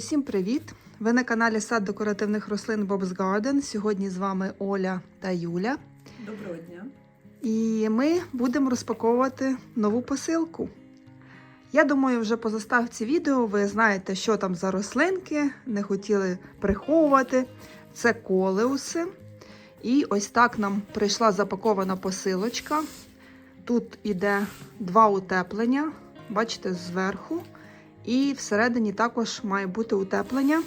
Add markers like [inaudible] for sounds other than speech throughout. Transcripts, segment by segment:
усім привіт! Ви на каналі Сад декоративних рослин Bob's Garden. Сьогодні з вами Оля та Юля. Доброго дня. І ми будемо розпаковувати нову посилку. Я думаю, вже по заставці відео ви знаєте, що там за рослинки, не хотіли приховувати. Це колеуси. І ось так нам прийшла запакована посилочка. Тут іде два утеплення, бачите, зверху. І всередині також має бути утеплення,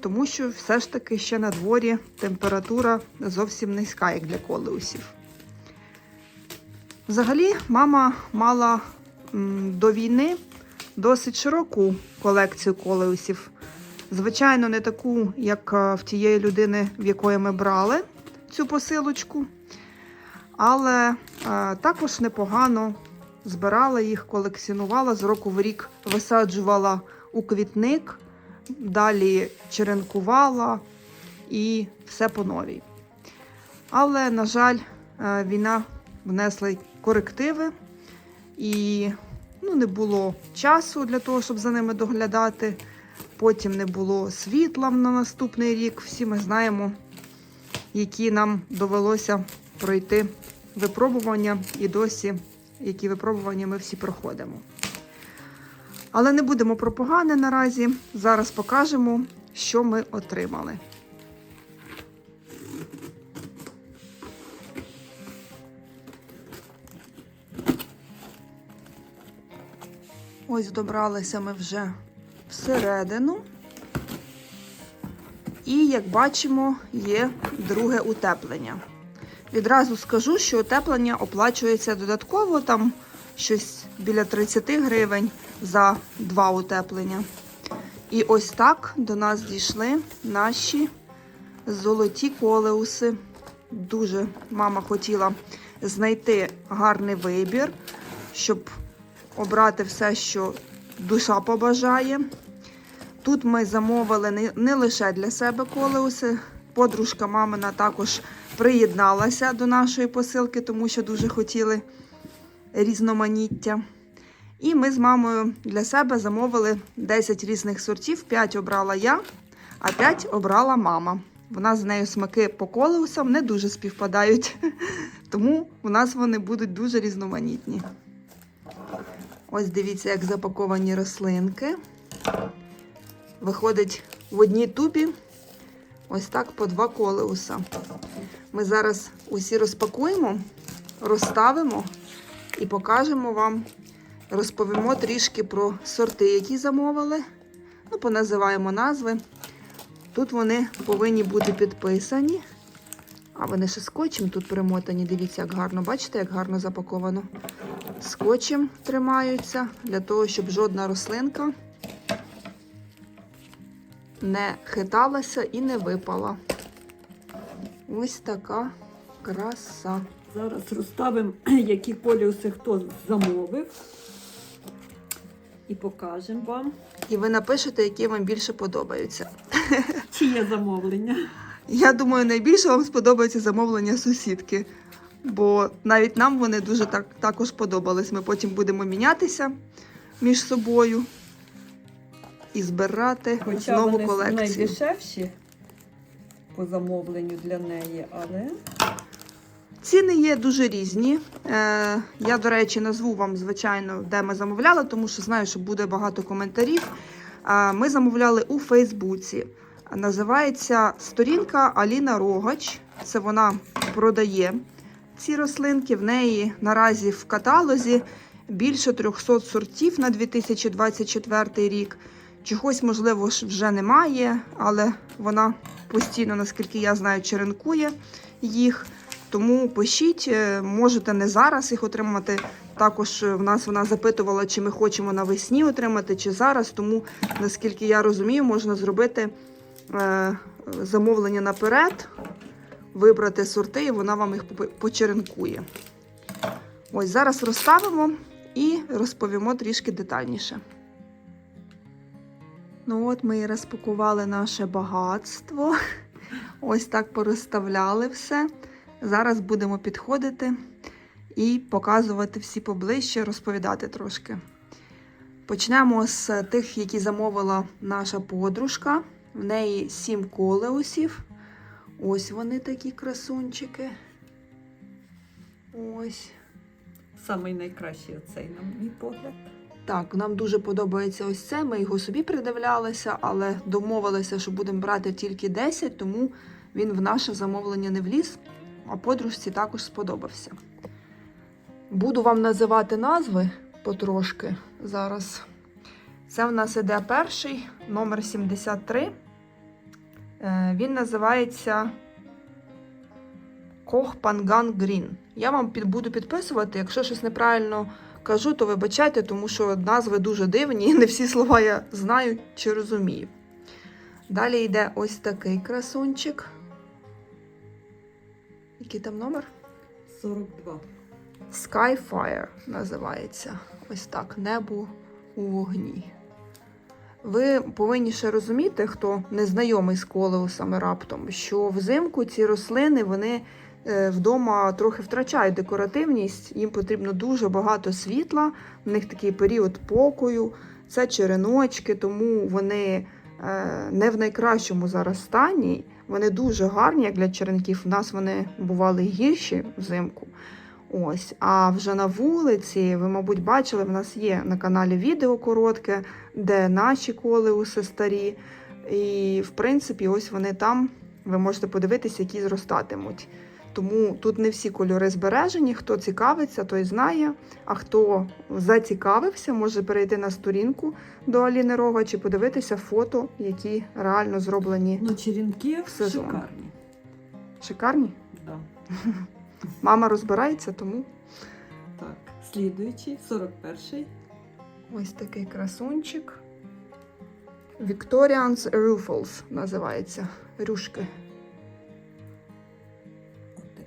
тому що все ж таки ще на дворі температура зовсім низька, як для колеусів. Взагалі, мама мала до війни досить широку колекцію колеусів. Звичайно, не таку, як е, в тієї людини, в якої ми брали цю посилочку. Але е, також непогано збирала їх, колекціонувала, з року в рік висаджувала у квітник, далі черенкувала і все по новій. Але, на жаль, е, війна внесла корективи, і ну, не було часу для того, щоб за ними доглядати. Потім не було світла на наступний рік. Всі ми знаємо, які нам довелося пройти випробування і досі, які випробування ми всі проходимо. Але не будемо про погане наразі. Зараз покажемо, що ми отримали. Ось добралися ми вже всередину. І, як бачимо, є друге утеплення. Відразу скажу, що утеплення оплачується додатково, там щось біля 30 гривень за два утеплення. І ось так до нас дійшли наші золоті колеуси. Дуже мама хотіла знайти гарний вибір, щоб обрати все, що душа побажає. Тут ми замовили не, лише для себе колеуси. Подружка мамина також приєдналася до нашої посилки, тому що дуже хотіли різноманіття. І ми з мамою для себе замовили 10 різних сортів. 5 обрала я, а 5 обрала мама. Вона з нею смаки по колеусам не дуже співпадають, [laughs] тому у нас вони будуть дуже різноманітні. Ось дивіться, як запаковані рослинки. Виходить в одній тубі ось так по два колеуса. Ми зараз усі розпакуємо, розставимо і покажемо вам, розповімо трішки про сорти, які замовили. Ну, поназиваємо назви. Тут вони повинні бути підписані. А вони ще скотчем тут примотані. Дивіться, як гарно. Бачите, як гарно запаковано. Скотчем тримаються для того, щоб жодна рослинка не хиталася і не випала. Ось така краса. Зараз розставимо, [clears throat] які коліуси хто замовив. І покажемо вам, І ви напишете, які вам більше подобаються. [laughs] чи є замовлення. Я думаю, найбільше вам сподобається замовлення сусідки, бо навіть нам вони дуже так, також подобались. Ми потім будемо мінятися між собою і збирати Хоча нову вони колекцію. найдешевші по замовленню для неї, але Ціни є дуже різні. Е, я, до речі, назву вам, звичайно, де ми замовляли, тому що знаю, що буде багато коментарів. Е, ми замовляли у Фейсбуці. Називається сторінка Аліна Рогач. Це вона продає ці рослинки. В неї наразі в каталозі більше 300 сортів на 2024 рік. Чогось, можливо, вже немає, але вона постійно, наскільки я знаю, черенкує їх. Тому пишіть, е, можете не зараз їх отримати. Також е, в нас вона запитувала, чи ми хочемо навесні отримати, чи зараз. Тому, наскільки я розумію, можна зробити е, замовлення наперед, вибрати сорти, і вона вам їх почеренкує. Ось зараз розставимо і розповімо трішки детальніше. Ну от ми і розпакували наше багатство. [laughs] Ось так порозставляли все. Зараз будемо підходити і показувати всі поближче, розповідати трошки. Почнемо з тих, які замовила наша подружка. В неї сім колеусів. Ось вони такі красунчики. Ось. Самий найкращий оцей, на мій погляд. Так, нам дуже подобається ось це. Ми його собі придивлялися, але домовилися, що будемо брати тільки 10, тому він в наше замовлення не вліз, а подружці також сподобався. Буду вам називати назви потрошки зараз. Це в нас іде перший, номер 73. Е, Він називається Кох Панган Грін. Я вам буду підписувати, якщо щось неправильно кажу, то вибачайте, тому що назви дуже дивні, і не всі слова я знаю чи розумію. Далі йде ось такий красунчик. Який там номер? 42. Skyfire називається. Ось так, небо у вогні. Ви повинні ще розуміти, хто не знайомий з колеусами раптом, що взимку ці рослини вони вдома трохи втрачають декоративність, їм потрібно дуже багато світла, в них такий період покою, це череночки, тому вони е, не в найкращому зараз стані. Вони дуже гарні, як для черенків. У нас вони бували гірші взимку. Ось, а вже на вулиці, ви, мабуть, бачили, в нас є на каналі відео коротке, де наші колеуси старі. І, в принципі, ось вони там. Ви можете подивитися, які зростатимуть. Тому тут не всі кольори збережені. Хто цікавиться, той знає. А хто зацікавився, може перейти на сторінку до Аліни Рога чи подивитися фото, які реально зроблені Ну, черенки сезон. шикарні. шикарні. Да. [laughs] Мама розбирається, тому Так, слідуючий, 41-й. Ось такий красунчик. Victorians Ruffles називається. Рюшки.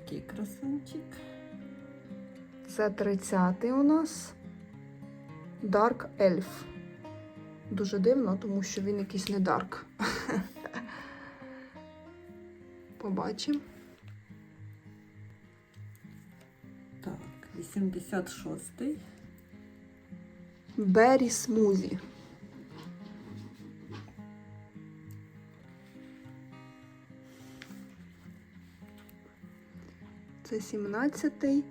Такий красунчик. Це 30-й у нас. Dark Elf. Дуже дивно, тому що він якийсь не дарк. [laughs] Побачимо. Так, 86-й. Berry Smoothie. Це 17-й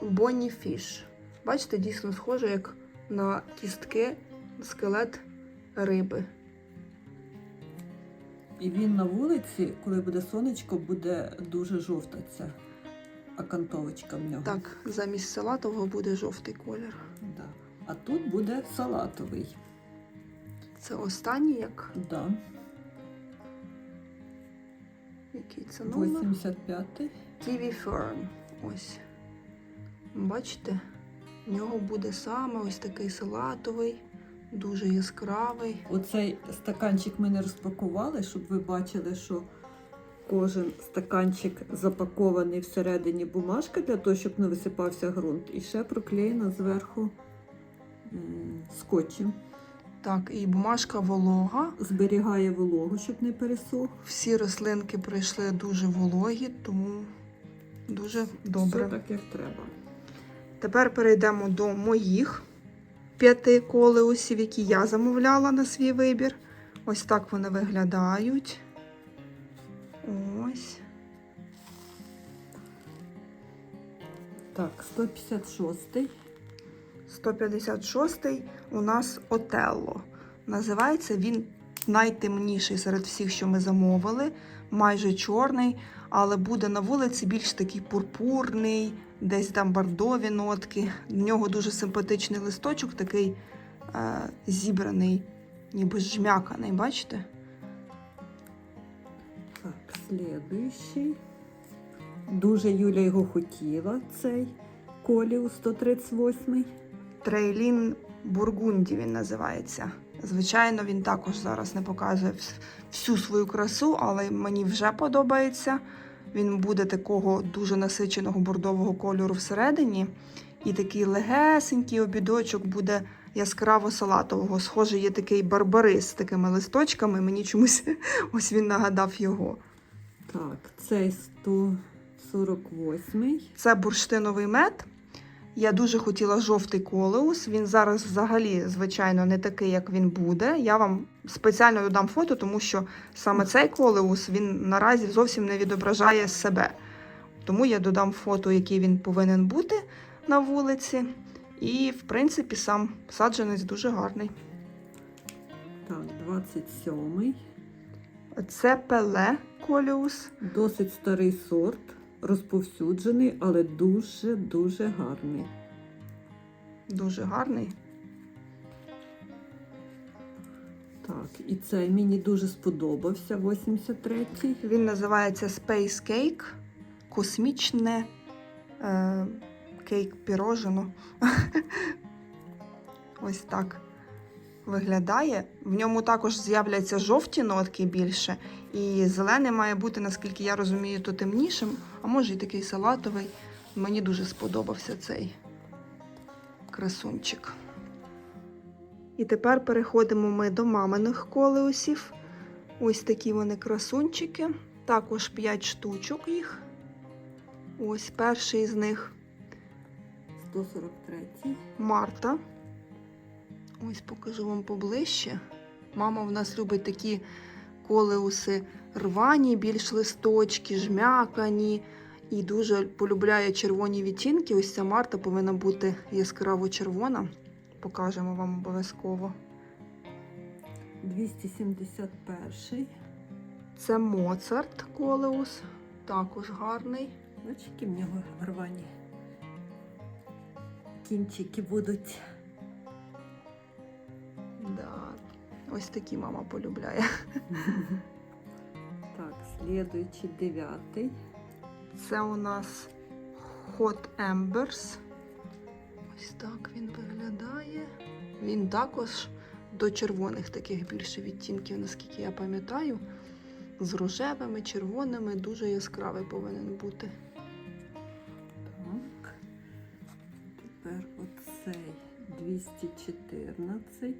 Bonnie Fish. Бачите, дійсно схоже, як на кістки скелет риби. І він на вулиці, коли буде сонечко, буде дуже жовта ця окантовочка в нього. Так, замість салатового буде жовтий колір. Да. А тут буде салатовий. Це останній, як Да. Який це номер? 85-й. Kiwi Fern. Ось. Бачите? В нього буде саме ось такий салатовий, дуже яскравий. Оцей стаканчик ми не розпакували, щоб ви бачили, що кожен стаканчик запакований всередині бумажка для того, щоб не висипався ґрунт. І ще проклеєна зверху скотчем. Так, і бумажка волога. Зберігає вологу, щоб не пересох. Всі рослинки прийшли дуже вологі, тому дуже добре. Все так, як треба. Тепер перейдемо до моїх п'яти колеусів, які я замовляла на свій вибір. Ось так вони виглядають. Ось. Так, 156-й. 156 у нас Отелло. Називається він найтемніший серед всіх, що ми замовили. Майже чорний, але буде на вулиці більш такий пурпурний, десь там бордові нотки. В нього дуже симпатичний листочок, такий е, зібраний, ніби жмяканий, бачите? Так, слідуючий. Дуже Юля його хотіла, цей коліус 138-й. Трейлін Бургунді він називається. Звичайно, він також зараз не показує всю свою красу, але мені вже подобається. Він буде такого дуже насиченого бордового кольору всередині. І такий легесенький обідочок буде яскраво салатового. Схоже, є такий барбарис з такими листочками. Мені чомусь [laughs] ось він нагадав його. Так, цей 148-й. Це бурштиновий мед. Я дуже хотіла жовтий колеус. Він зараз взагалі, звичайно, не такий, як він буде. Я вам спеціально додам фото, тому що саме цей колеус він наразі зовсім не відображає себе. Тому я додам фото, який він повинен бути на вулиці. І, в принципі, сам саджанець дуже гарний. Так, 27-й. Це пеле колеус. Досить старий сорт, розповсюджений, але дуже-дуже гарний. Дуже гарний. Так, і цей мені дуже сподобався, 83-й. Він називається Space Cake. Космічне е, кейк пірожено. [laughs] Ось так виглядає. В ньому також з'являться жовті нотки більше. І зелений має бути, наскільки я розумію, то темнішим, а може і такий салатовий. Мені дуже сподобався цей красунчик. І тепер переходимо ми до маминих колеусів. Ось такі вони красунчики. Також 5 штучок їх. Ось перший з них 143-й. Марта. Ось покажу вам поближче. Мама в нас любить такі колеуси рвані, більш листочки, жмякані. І дуже полюбляє червоні відтінки. Ось ця Марта повинна бути яскраво червона. Покажемо вам обов'язково. 271-й. Це Моцарт колеус. Також гарний. Бачиш, в нього рвані кінчики будуть. Да. Ось такі мама полюбляє. [laughs] Так, слідуючий дев'ятий. Це у нас Hot Embers. Ось так він виглядає. Він також до червоних таких більше відтінків, наскільки я пам'ятаю. З рожевими, червоними, дуже яскравий повинен бути. Так. Тепер оцей 214.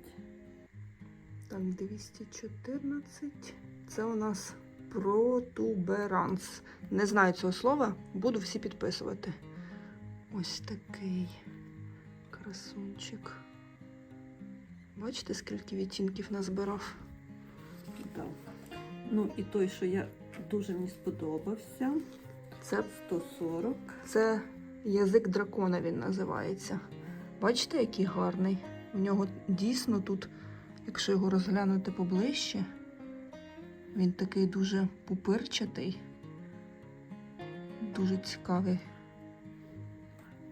Так, 214. Це у нас протуберанс. Не знаю цього слова, буду всі підписувати. Ось такий красунчик. Бачите, скільки відтінків назбирав? Так. Ну і той, що я дуже мені сподобався. Це, 140. це язик дракона він називається. Бачите, який гарний? У нього дійсно тут, якщо його розглянути поближче, він такий дуже пупирчатий, дуже цікавий.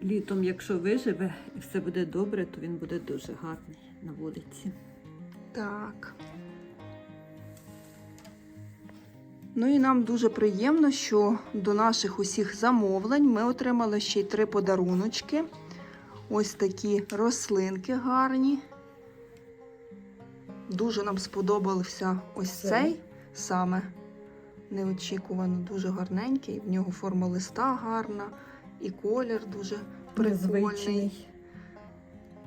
Літом, якщо виживе і все буде добре, то він буде дуже гарний на вулиці. Так. Ну і нам дуже приємно, що до наших усіх замовлень ми отримали ще й три подаруночки. Ось такі рослинки гарні. Дуже нам сподобався ось Цей? цей саме. Неочікувано дуже гарненький. В нього форма листа гарна, і колір дуже прикольний. Незвичний.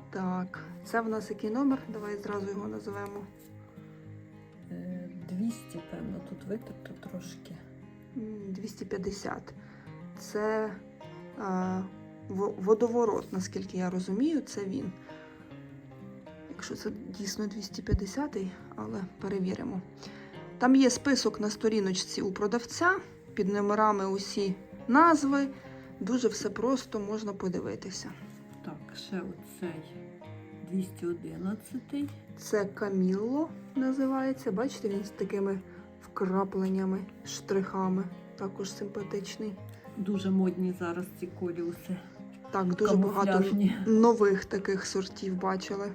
Так, це в нас який номер? Давай зразу його називемо. Е, 200, певно, тут витерто трошки. 250. Це е, водоворот, наскільки я розумію, це він. Якщо це дійсно 250, але перевіримо. Там є список на сторіночці у продавця, під номерами усі назви. Дуже все просто можна подивитися. Так, ще оцей 211. Це Камілло називається. Бачите, він з такими вкрапленнями, штрихами. Також симпатичний. Дуже модні зараз ці коліуси. Так, дуже багато нових таких сортів бачили.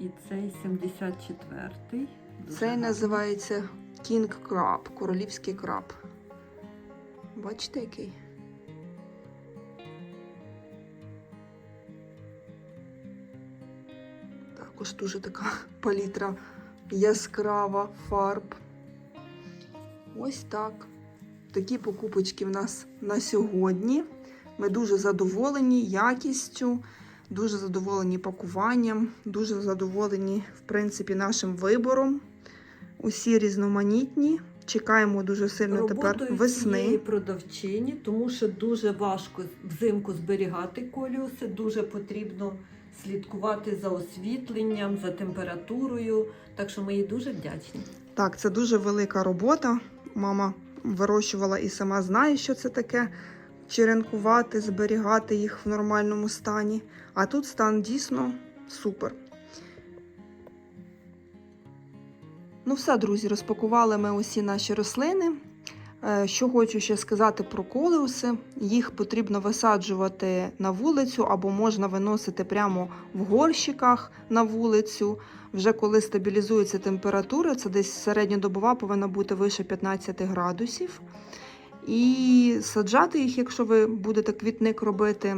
І цей 74-й. Цей називається King Crab, королівський краб. Бачите, який? Також дуже така [laughs] палітра яскрава фарб. Ось так. Такі покупочки в нас на сьогодні. Ми дуже задоволені якістю, дуже задоволені пакуванням, дуже задоволені, в принципі, нашим вибором. Усі різноманітні, чекаємо дуже сильно тепер Роботою цієї весни. продавчині, тому що дуже важко взимку зберігати коліуси, дуже потрібно слідкувати за освітленням, за температурою. Так що ми їй дуже вдячні. Так, це дуже велика робота. Мама вирощувала і сама знає, що це таке черенкувати, зберігати їх в нормальному стані. А тут стан дійсно супер. Ну, все, друзі, розпакували ми усі наші рослини. Е, Що хочу ще сказати про колеуси. Їх потрібно висаджувати на вулицю або можна виносити прямо в горщиках на вулицю. Вже коли стабілізується температура, це десь середньодобова повинна бути вище 15 градусів. І саджати їх, якщо ви будете квітник робити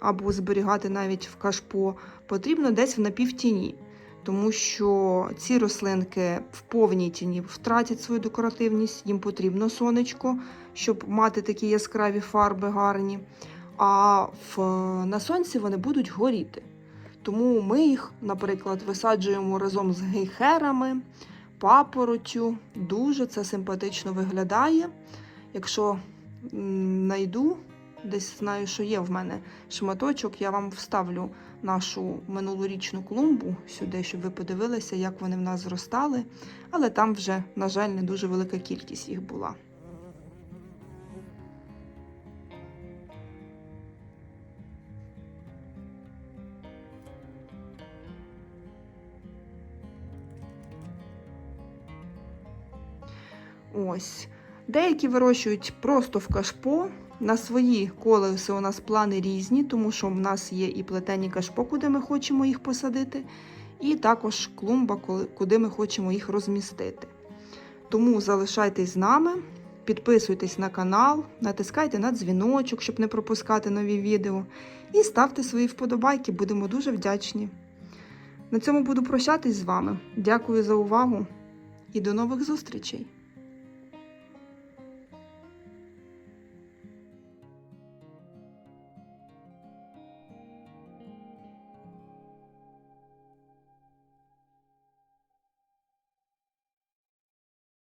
або зберігати навіть в кашпо, потрібно десь в напівтіні. Тому що ці рослинки в повній тіні втратять свою декоративність, їм потрібно сонечко, щоб мати такі яскраві фарби гарні. А в, на сонці вони будуть горіти. Тому ми їх, наприклад, висаджуємо разом з гейхерами, папоротю. Дуже це симпатично виглядає. Якщо знайду, десь знаю, що є в мене шматочок, я вам вставлю нашу минулорічну клумбу сюди, щоб ви подивилися, як вони в нас зростали. Але там вже, на жаль, не дуже велика кількість їх була. Ось. Деякі вирощують просто в кашпо. На свої колеси у нас плани різні, тому що в нас є і плетені кашпо, куди ми хочемо їх посадити, і також клумба, куди ми хочемо їх розмістити. Тому залишайтесь з нами, підписуйтесь на канал, натискайте на дзвіночок, щоб не пропускати нові відео, і ставте свої вподобайки, будемо дуже вдячні. На цьому буду прощатись з вами. Дякую за увагу і до нових зустрічей!